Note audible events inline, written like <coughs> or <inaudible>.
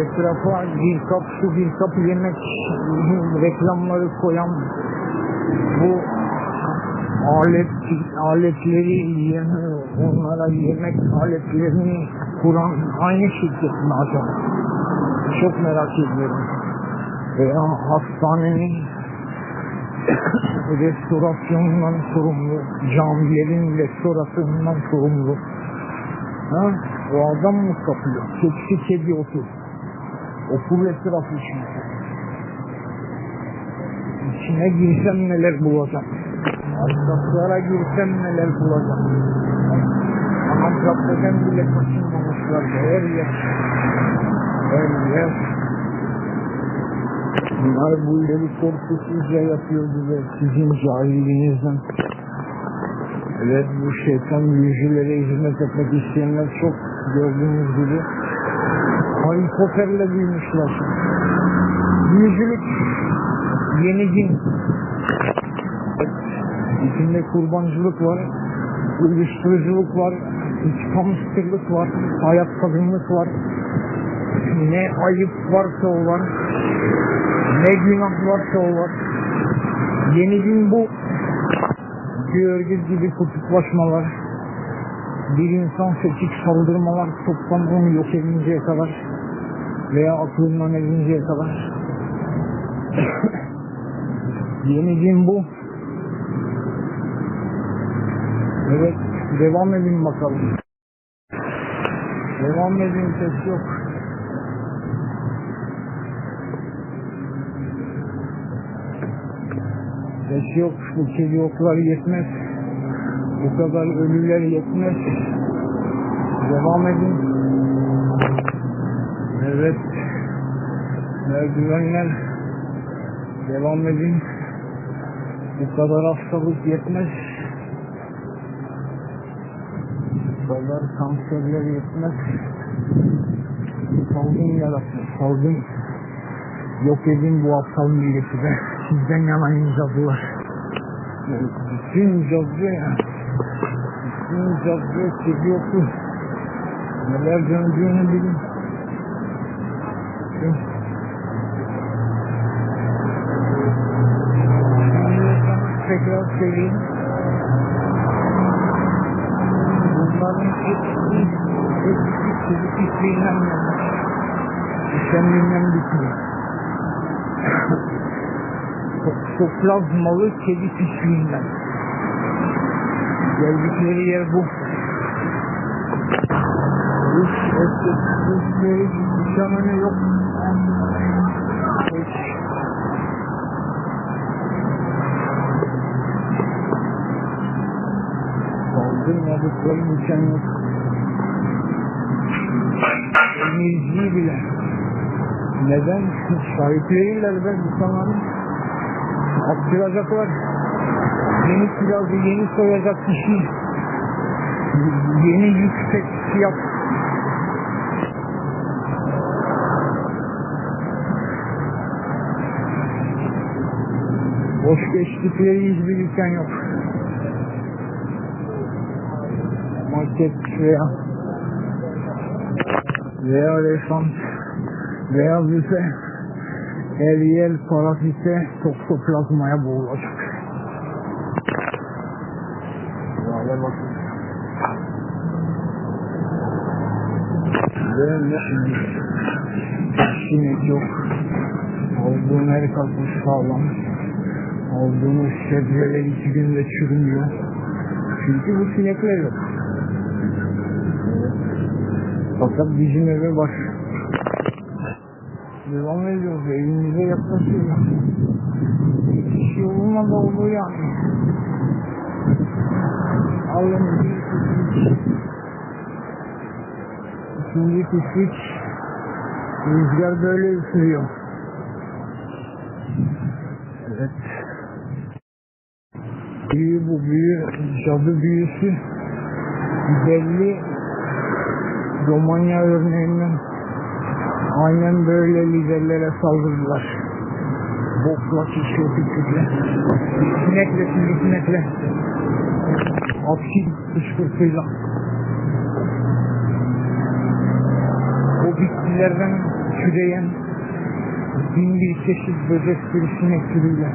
Etrafa bir kap su bir kap yemek reklamları koyan bu alet aletleri onlara yemek aletlerini kuran aynı şirket mi acaba? Çok merak ediyorum. Veya hastanenin <coughs> restorasyonundan sorumlu, camilerin restorasyonundan sorumlu. Ha? O adam mı kapıyor? Keçi kedi otur. Okul etrafı çünkü. İçine girsem neler bulacağım. Arkadaşlara girsem neler bulacağım. Ama caddeden bile kaçınmamışlar. Her yer. Her yer. Bunlar bu ileri korkusuzca yapıyordu ve sizin cahilliğinizden. Evet bu şeytan yüzülere hizmet etmek isteyenler çok gördüğünüz gibi Harry Potter'le büyümüşler. Yüzülük yeni din. İçinde kurbancılık var, uyuşturuculuk var, hamsterlık var, hayat kadınlık var. Ne ayıp varsa o var, ne günah varsa o var. Yeni din bu. Bir örgüt gibi kutuplaşmalar, bir insan seçik saldırmalar toplam onu yok edinceye kadar veya aklından edinceye kadar. <coughs> Din bu. Evet, devam edin bakalım. Devam edin, ses yok. Ses yok, bu kedi oklar yetmez. Bu kadar ölüler yetmez. Devam edin. Evet. Merdivenler. Devam edin. Bu kadar hastalık yetmez. Bu kadar kanserler yetmez. Salgın yarattı. Salgın. Yok edin bu aptal milleti de. Sizden yanayım cadılar. Bütün cadı ya. Bütün cadı çekiyorsun. Neler döndüğünü bilin. Tekrar söyleyeyim. Bunların hepsi hepsi çocuk işliğinden gelmiş. Kendinden bitmiyor. Toplazmalı kedi pisliğinden. Geldikleri yer bu. Hiç estetikleri nişanını yok. Hiç. Kaldırmadıkları nişan yok. Temizliği bile. Neden? Sahipleriyle ben bu kanalın attıracaklar. Yeni silahı yeni soyacak kişi. Yeni yüksek fiyat. Boş geçtikleri hiçbir dükkan yok. Market veya veya restoran veya büfe her yer parazite toksoplazmaya boğulacak. Hale bakın. Ne sinek yok. Olduğun her kalkmış sağlam. Olduğunuz sebzeler iki günde çürümüyor. Çünkü bu sinekler yok. Fakat bizim eve bak. Devam ediyoruz. Evimize yaklaşıyor. Hiç yoluna da oldu yani. Alın bir kısmı. İkinci kısmı. Rüzgar böyle üfürüyor. Evet. Büyü bu büyü, cadı büyüsü belli Romanya örneğinden aynen böyle liderlere saldırdılar. Bokla, şişle, tükürle, sinekle, sinekle, hapşi kışkırtıyla. Bu bitkilerden türeyen bin bir çeşit böcek sürüsüne türüyle